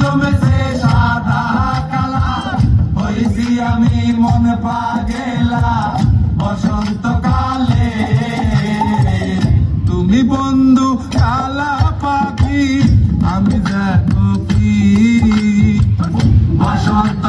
জমেছে সাদা কালা। হয়েছি তুমি বন্ধু কালা পাখি আমি জানো বসন্ত